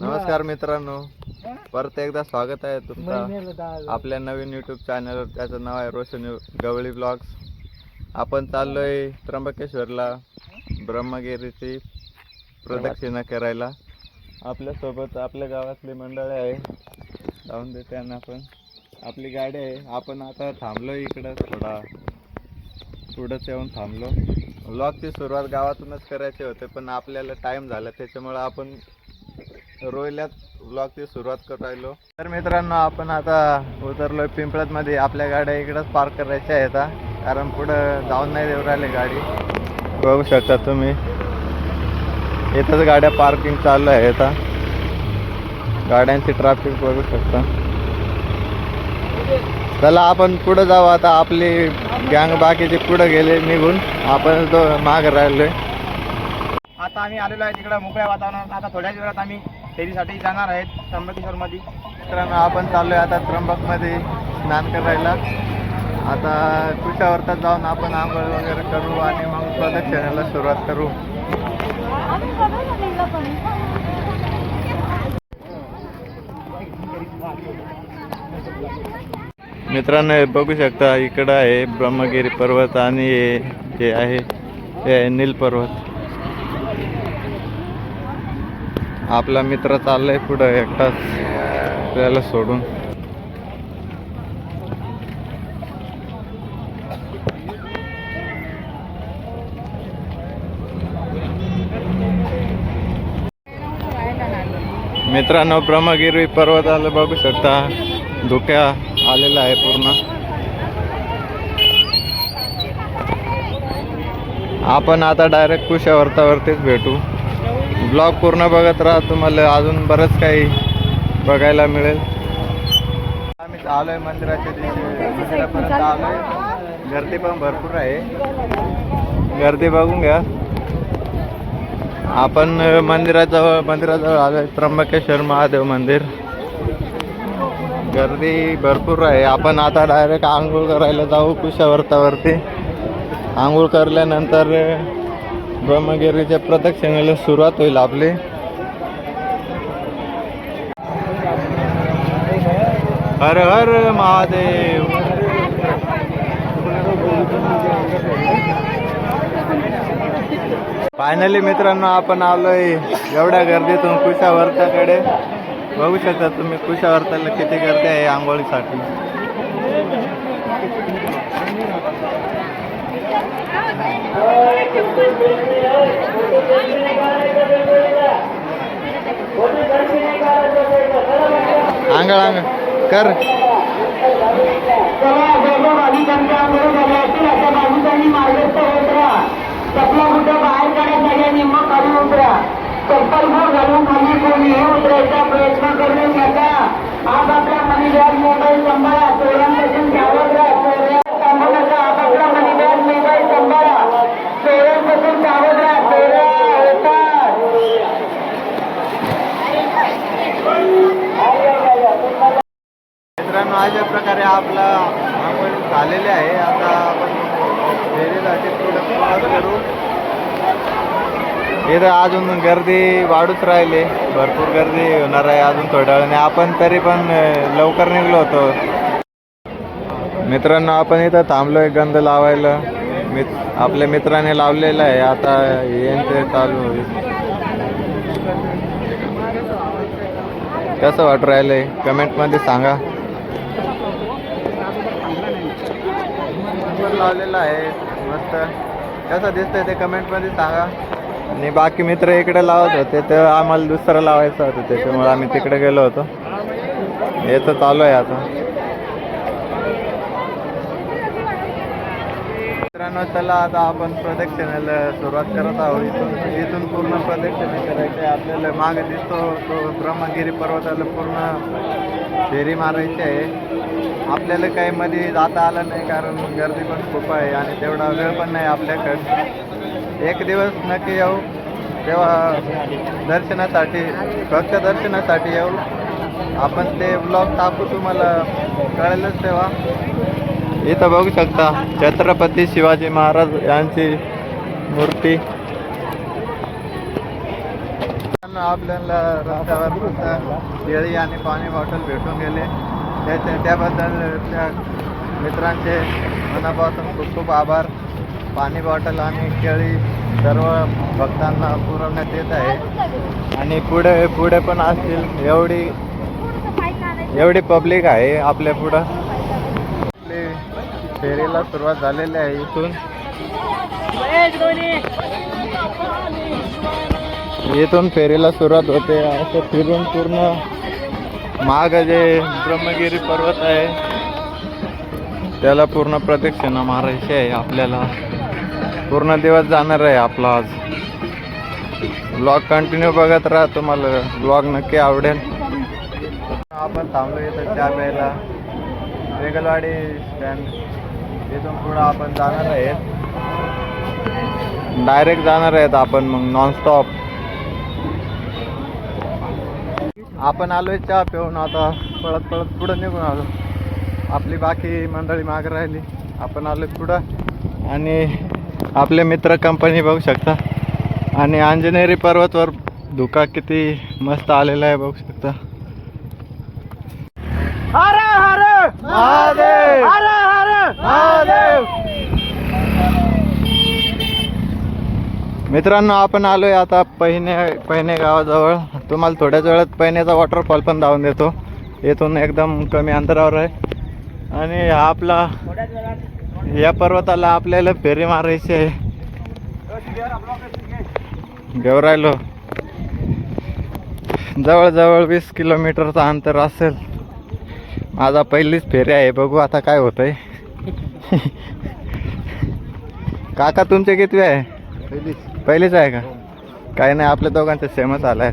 नमस्कार मित्रांनो. परत एकदा स्वागत आहे तुमचं आपल्या नवीन यूट्यूब चॅनलवर त्याचं नाव आहे रोशन गवळी ब्लॉग्स आपण चाललोय त्र्यंबकेश्वरला ब्रह्मगिरीची प्रदक्षिणा करायला. आपल्यासोबत आपल्या गावातली मंडळी आहे. जाऊन देते त्यांना आपण आपली गाडी आहे. आपण आता थांबलो इकडं थोडा. पुढंच येऊन थांबलो. व्लॉगची सुरुवात गावातूनच करायची होते पण आपल्याला टाइम झाला. त्याच्यामुळं आपण रोयल्यात ब्लॉगची सुरुवात करू राहिलो. तर मित्रांनो आपण आता उतरलो पिंपळातमध्ये. आपल्या गाड्या इकडंच पार्क करायच्या आहेत कारण पुढं जाऊन नाही देऊ राहिले गाडी. बघू शकता तुम्ही. इथंच गाड्या पार्किंग चालू आहे आता. गाड्यांची ट्रॅफिक बघू शकता. चला आपण पुढं जाऊ. आता आपली गँग बाकीचे पुढं गेले निघून. आपण तो माग राहिलोय. आता आम्ही आलेलो आहे तिकडं मोकळ्या वातावरणात. आता थोड्याच वेळात आम्ही फेरीसाठी जाणार आहेत त्र्यंबकेश्वरमध्ये. मित्रांनो आपण चाललोय आता त्र्यंबकमध्ये स्नान करायला. आता कुशावरतात जाऊन आपण आंघोळ वगैरे करू आणि मग प्रदक्षिणाला सुरुवात करू. मित्रांनो हे बघू शकता इकडं आहे ब्रह्मगिरी पर्वत आणि हे जे आहे ते आहे नील पर्वत. आपला मित्र चाललाय पुढं एकटाच. त्याला सोडून. मित्रांनो ब्रह्मगिरी पर्वताला बघू शकता. धुक्या आलेला आहे पूर्ण. आपण आता डायरेक्ट कुशावर्तावरतीच भेटू. ब्लॉग पूर्ण बघत राहा तुम्हाला अजून बरंच काही बघायला मिळेल. आम्ही आलोय मंदिराच्या दिवशी आलो आलोय. गर्दी पण भरपूर आहे. गर्दी बघून घ्या. आपण मंदिराजवळ मंदिराजवळ मंदिराजवळ आलोय. त्र्यंबकेश्वर महादेव मंदिर. गर्दी भरपूर आहे. आपण आता डायरेक्ट आंघोळ करायला जाऊ कुशावर्तावरती. आंघोळ करल्यानंतर ब्रह्मगिरीच्या प्रदक्षिणेला सुरुवात होईल आपली. हर हर महादेव. फायनली मित्रांनो आपण आलोय एवढ्या गर्दीतून कुशावर्ताकडे. बघू शकता तुम्ही कुशावर्ताला किती गर्दी आहे आंघोळीसाठी. आंघोळ आंघोळ. कर. बाहेर मग उतरा चप्पल घालून खाली कोणीही उतरायचा प्रयत्न करू नका आज आपल्या प्रकारे आपला आपण झालेले आहे. आता आपण करू इथं अजून गर्दी वाढूच राहिली. भरपूर गर्दी होणार आहे अजून थोड्या वेळाने. आपण तरी पण लवकर निघलो होतो. मित्रांनो आपण इथं थांबलोय गंध लावायला. मित आपल्या मित्राने लावलेलं आहे. आता यांचे चालू होईल. कसं वाटू राहिलंय? कमेंटमध्ये सांगा. नंबर लावलेला आहे. मस्त. कसं दिसतंय ते कमेंटमध्ये सांगा. आणि बाकी मित्र इकडे लावत होते तर आम्हाला दुसरं लावायचं होतं त्याच्यामुळे आम्ही तिकडे गेलो होतो. याचं चालू आहे आता. मित्रांनो चला आता आपण प्रदक्षिणेला सुरुवात करत आहोत. इथून इथून पूर्ण प्रदक्षिणे करायचे आपल्याला मागे दिसतो तो ब्रह्मगिरी पर्वताला पूर्ण फेरी मारायची आहे. आपल्याला काही मध्ये जाता आलं नाही कारण गर्दी पण खूप आहे आणि तेवढा वेळ पण नाही आपल्याकडे. एक दिवस नक्की येऊ. तेव्हा दर्शनासाठी फक्त दर्शनासाठी येऊ. आपण ते ब्लॉग टाकू तुम्हाला. कळेलच तेव्हा. इथं बघू शकता छत्रपती शिवाजी महाराज यांची मूर्ती. आपल्याला रस्त्यावर केळी आणि पाणी बॉटल भेटून गेले. त्याच्या त्याबद्दल त्या मित्रांचे मनापासून खूप खूप आभार. पाणी बॉटल आणि केळी सर्व भक्तांना पुरवण्यात येत आहे. आणि पुढे पुढे पण असतील एवढी एवढी पब्लिक आहे आपल्या पुढं. आपली फेरीला सुरुवात झालेली आहे इथून. इथून फेरीला सुरुवात होते. असं फिरून पूर्ण माग जे ब्रह्मगिरी पर्वत आहे त्याला पूर्ण प्रदक्षिणा मारायची आहे आपल्याला. पूर्ण दिवस जाणार आहे आपला आज. ब्लॉग कंटिन्यू बघत राहा तुम्हाला. ब्लॉग नक्की आवडेल. आपण थांबलो इथं चहा प्यायला. वेगलवाडी स्टँड इथून पुढं आपण जाणार आहेत. डायरेक्ट जाणार आहेत आपण मग नॉनस्टॉप आपण आलोय चहा पिऊन आता पळत पळत पुढं निघून आलो. आपली बाकी मंडळी माग राहिली. आपण आलो पुढं. आणि आपले मित्र कंपनी बघू शकता. आणि अंजनेरी पर्वतवर धुका किती मस्त आलेला आहे बघू शकता. हर हर महादेव! हर हर महादेव! मित्रांनो आपण आलोय आता पहिने पहिने गावाजवळ. तुम्हाला थोड्याच वेळात पहिण्याचा वॉटरफॉल पण धावून देतो. येथून एकदम कमी अंतरावर आहे. आणि आपला या पर्वताला आपल्याला फेरी मारायची आहे. घेऊ राहिलो. जवळजवळ वीस किलोमीटरचा अंतर असेल. माझा पहिलीच फेरी आहे. बघू आता काय होतंय. काका तुमचे किती आहे? पहिलीच. पहिलेच आहे का? काही नाही आपल्या दोघांचं सेमच आलाय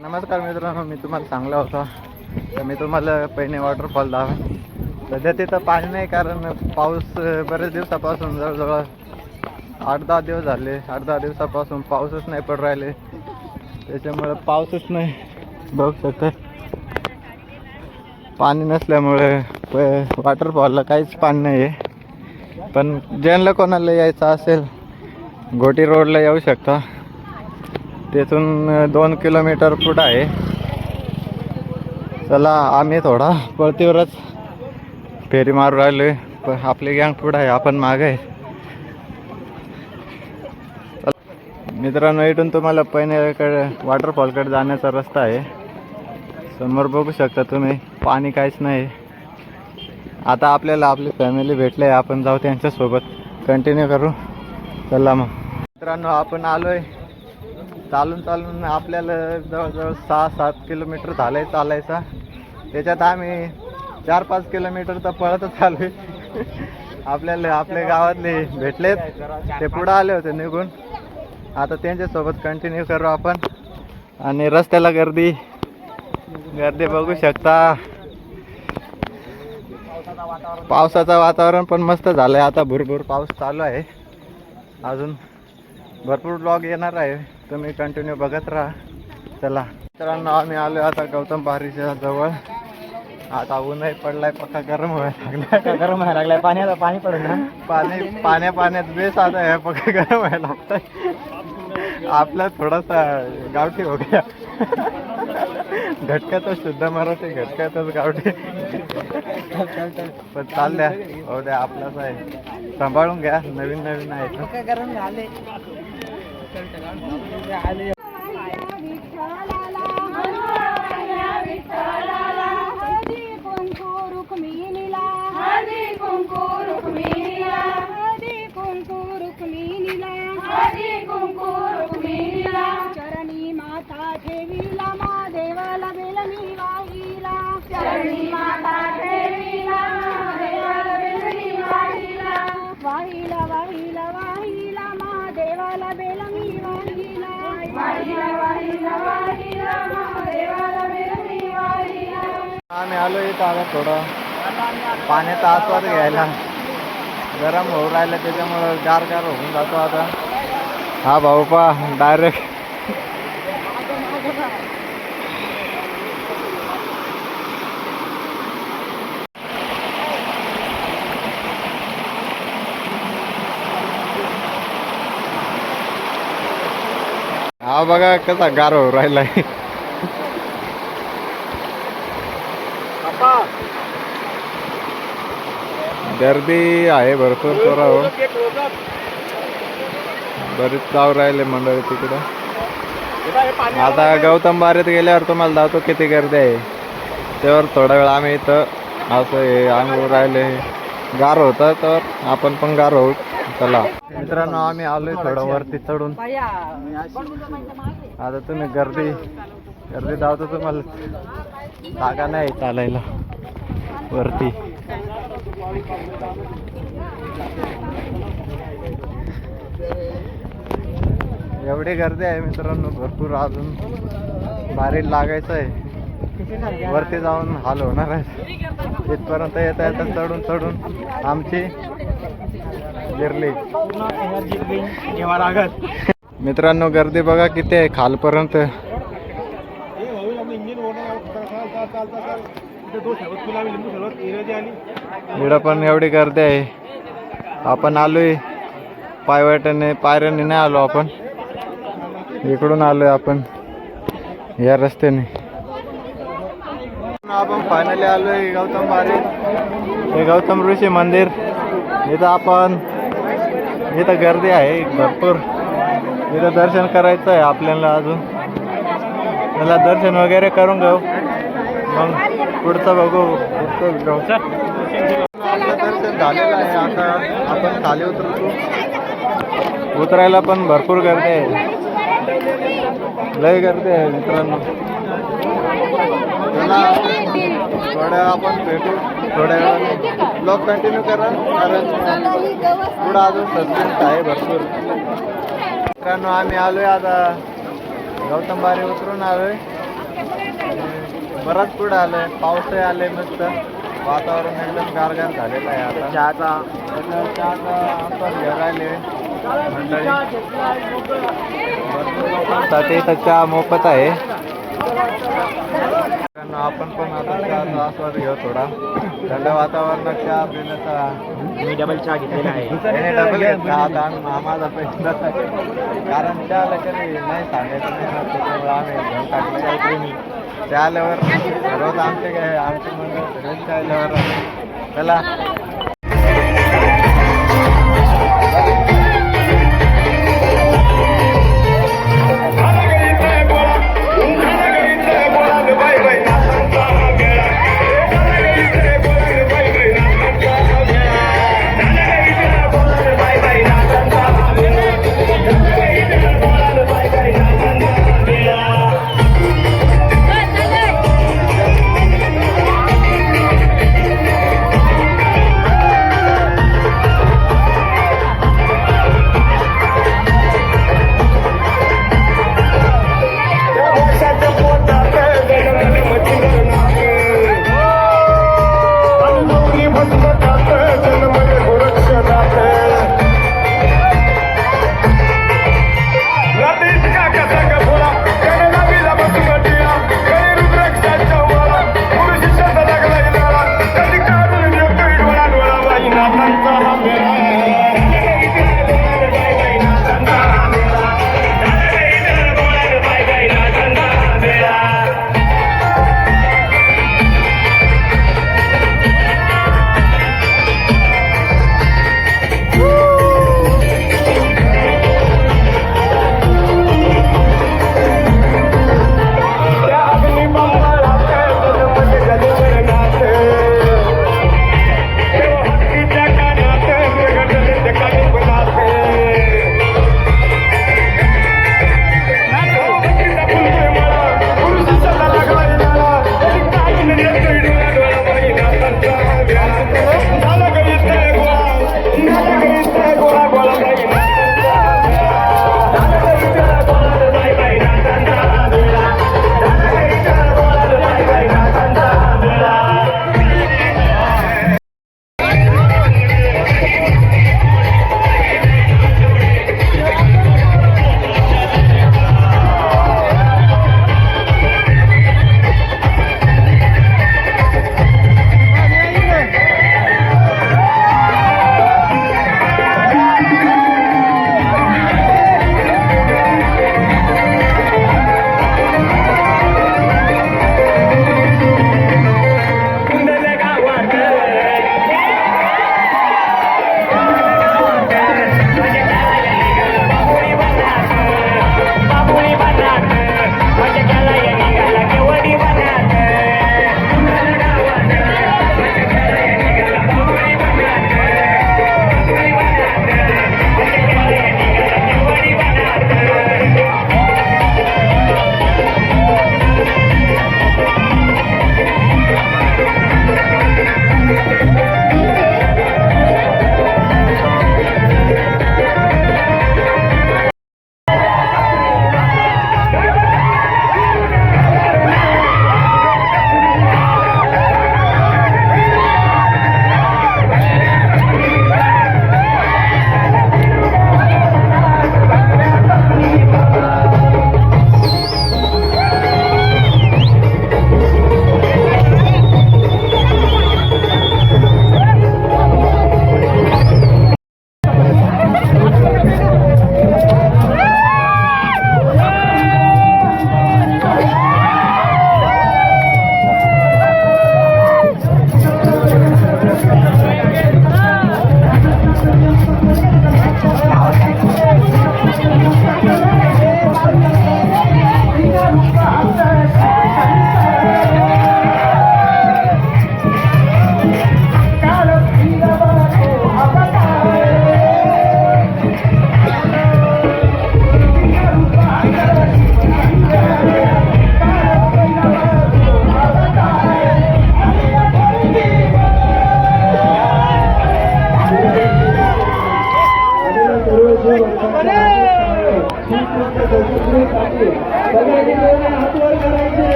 नमस्कार मित्रांनो मी तुम्हाला सांगला होता. तर मी तुम्हाला पहिले वॉटरफॉल दावा सध्या तिथं पाणी नाही कारण पाऊस बरेच दिवसापासून जवळजवळ आठ दहा दिवस झाले. आठ दहा दिवसापासून पाऊसच नाही पड राहिले. त्याच्यामुळे पाऊसच नाही. बघू शकता. पाणी नसल्यामुळे प वॉटरफॉलला काहीच पाणी नाही आहे पण ज्यांना कोणाला यायचं असेल गोटी रोडला येऊ शकता. तेथून दोन किलोमीटर पुढं आहे. चला आम्ही थोडा पळतीवरच फेरी मारू राहिलो पण आपली गँग पुढं आहे आपण माग आहे. मित्रांनो इथून तुम्हाला पहिल्याकडे वॉटरफॉलकडे जाण्याचा रस्ता आहे. समोर बघू शकता तुम्ही पाणी काहीच नाही. आता आपल्याला आपली फॅमिली भेटले आपण जाऊ त्यांच्यासोबत. कंटिन्यू करू. चला मग. मित्रांनो आपण आलोय. चालून चालून आपल्याला जवळजवळ सहा सात किलोमीटर झालंय चालायचा. त्याच्यात आम्ही चार पाच किलोमीटर तर पळतच आलोय. आपल्याला आपल्या गावातले भेटलेत. ते पुढं आले होते निघून. आता त्यांच्यासोबत कंटिन्यू करू आपण. आणि रस्त्याला गर्दी. गर्दी बघू शकता. पावसाचं वातावरण पण मस्त झालंय. आता भरपूर पाऊस चालू आहे. अजून भरपूर ब्लॉग येणार आहे. तुम्ही कंटिन्यू बघत राहा. चला. मित्रांनो आम्ही आलो आता गौतम बारीच्या जवळ. आता ऊनही पडलाय पक्का गरम व्हायला लागलाय. गरम व्हायला लागलाय. पाणी आता पाणी पडेल ना? पाणी पाण्या पाण्यात बेस आता आहे. पक्का गरम व्हायला लागतंय. आपला थोडासा गावठी हो गया. घटकातच शुद्ध मराठी घटकातच गावठी. पण चालल्या हो द्या आपलाच आहे. सांभाळून घ्या नवीन नवीन आहे आम्ही आलो इथं आता थोडं. पाण्याचा आस्वाद घ्यायला. गरम होऊ राहिलं त्याच्यामुळं गार गार होऊन जातो आता. हा भाऊ पा डायरेक्ट हा बघा कसा गार होऊ राहिलाय. गर्दी आहे भरपूर पोरावर हो. बरीच जाऊ राहिले मंडळी तिकडं. आता गौतम बारीत गेल्यावर तुम्हाला दाखवतो किती गर्दी आहे. त्यावर थोडा वेळ आम्ही इथं असं हे आंघोळ राहिले. गार होतं तर आपण पण गार होऊ. चला. मित्रांनो आम्ही आलोय थोडं वरती चढून. आता तुम्ही गर्दी गर्दी धावतो तुम्हाला. जागा नाही चालायला. वरती. एवढी गर्दी आहे मित्रांनो भरपूर अजून बारीक लागायचं आहे. वरती जाऊन हाल होणार आहे. इथपर्यंत येता येता चढून चढून आमची गिरली. मित्रांनो गर्दी बघा किती आहे खालपर्यंत. इकडं पण एवढी गर्दी आहे. आपण आलोय. पायवाट्याने पायऱ्याने नाही आलो आपण. इकडून आलोय आपण. या रस्त्याने. आपण फायनली आलोय गौतम बारी. हे गौतम ऋषी मंदिर. इथं आपण इथं गर्दी आहे भरपूर. इथं दर्शन करायचं आहे आपल्याला अजून. त्याला दर्शन वगैरे करून घेऊ. मग पुढचं बघू. पुढचं दर्शन झालेलं आहे आता आपण खाली उतरतो उतरायला पण भरपूर गर्दी आहे. लय गर्दी आहे मित्रांनो. चला थोड्या आपण भेटू. थोड्या वेळाने ब्लॉग कंटिन्यू करा कारण पुढं अजून सस्पेन्स आहे भरपूर. मित्रांनो आम्ही आलोय आता. गौतम बारी उतरून आलोय. बराच पुढे आलोय पाऊसही आले मस्त. वातावरण एकदम गारगार झालेलं आहे आता. चहाचा. चहाचा घेऊन राहिले. मंडळी. लोकांसाठी इथं चहा मोफत आहे. आपण पण आता चहाचा आस्वाद घेऊ थोडा. थंड वातावरणात चहा पिण्याचा मी डबल चहा घेतलेला आहे. त्याने डबल घेतला आता आम्ही कारण त्या कधी नाही सांगायचं नाही ना त्याच्यामुळे आम्ही घेऊन त्या आल्यावर रोज आमचे काय आमचे म्हणजे रोज आल्यावर चला.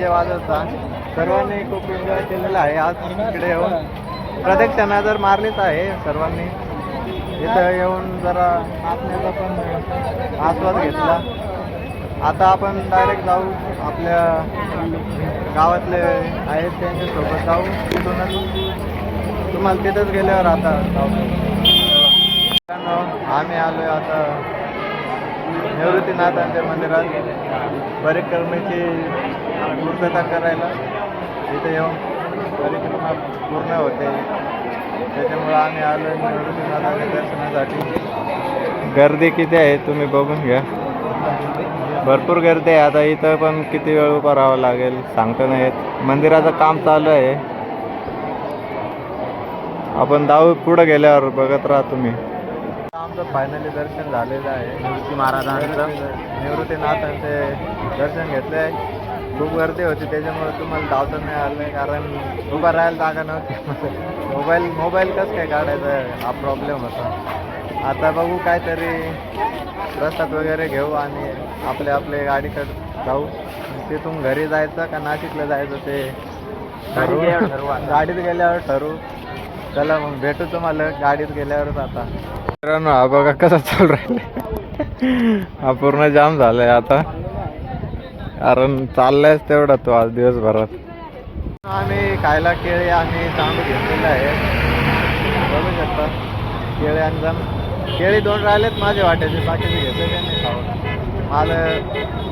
डीजे वाजवता सर्वांनी खूप एन्जॉय केलेला आहे. आज इकडे येऊन प्रदक्षिणा जर मारलीच आहे सर्वांनी इथं येऊन जरा नाचण्याचा पण आस्वाद घेतला. आता आपण डायरेक्ट जाऊ आपल्या गावातले आहेत त्यांच्यासोबत जाऊ तिथूनच. तुम्हाला तिथंच गेल्यावर आता जाऊ. आम्ही आलो आता निवृत्तीनाथांच्या मंदिरात. परिक्रमेची पूर्तता करायला. इथे येऊन परिक्रमा पूर्ण होते. त्याच्यामुळं आम्ही आलो निवृत्तीनाथांच्या दर्शनासाठी. गर्दी किती आहे तुम्ही बघून घ्या. भरपूर गर्दी आहे. आता इथं पण किती वेळ उभा राहावं लागेल सांगता नाही येत. मंदिराचं काम चालू आहे. आपण जाऊ पुढं गेल्यावर बघत राहा तुम्ही. आमचं फायनली दर्शन झालेलं आहे. निवृत्ती महाराजांचं. निवृत्तीनाथांचे दर्शन घेतले आहे खूप गर्दी होती त्याच्यामुळे तुम्हाला धावता नाही आलं कारण उभा राहायला जागा नव्हती. मोबाईल मोबाईल कसं काय काढायचा? हा प्रॉब्लेम होता. आता बघू काहीतरी प्रसाद वगैरे घेऊ आणि आपल्या आपल्या गाडीकडे जाऊ. तिथून घरी जायचं का नाशिकला जायचं ते? ठरवू. गाडीत गेल्यावर ठरवू. चला मग भेटू तुम्हाला गाडीत गेल्यावरच आता. मित्रांनो हा बघा कसा चालू राहिले हा पूर्ण जाम झालाय आता. कारण चाललायच तेवढा तो आज दिवसभरात. आम्ही खायला केळी आणि तांदूळ घेतलेले आहे. बघू शकता केळी आणि जाम केळी दोन राहिलेत माझे वाट्याचे बाकीचे घेतलेले नाही खाऊ मला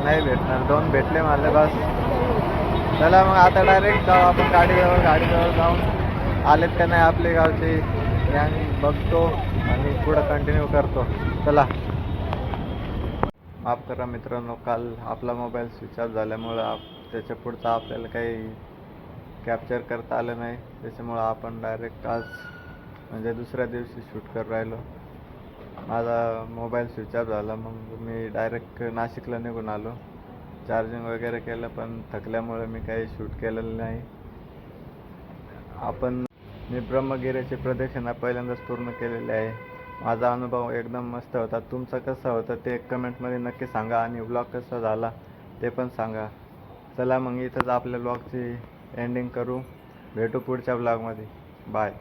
नाही भेटणार दोन भेटले मला बस. चला मग आता डायरेक्ट जाऊ आपण गाडीजवळ गाडीजवळ जाऊन. आलेत का नाही आपले गावचे? बघतो आणि पुढं कंटिन्यू करतो. चला. माफ करा मित्रांनो काल आपला मोबाईल स्विच ऑफ झाल्यामुळं आप त्याच्या पुढचं आपल्याला काही कॅप्चर करता आलं नाही. त्याच्यामुळं आपण डायरेक्ट आज म्हणजे दुसऱ्या दिवशी शूट करत राहिलो. माझा मोबाईल स्विच ऑफ झाला मग मी डायरेक्ट नाशिकला निघून आलो. चार्जिंग वगैरे केलं पण थकल्यामुळे मी काही शूट केलेलं नाही. आपण मी ब्रह्मगिरीची प्रदक्षिणा पहिल्यांदाच पूर्ण केलेली आहे. माझा अनुभव एकदम मस्त होता. तुमचा कसा होता ते कमेंटमध्ये नक्की सांगा आणि ब्लॉग कसा झाला ते पण सांगा. चला मग इथंच आपल्या ब्लॉगची एंडिंग करू. भेटू पुढच्या ब्लॉगमध्ये बाय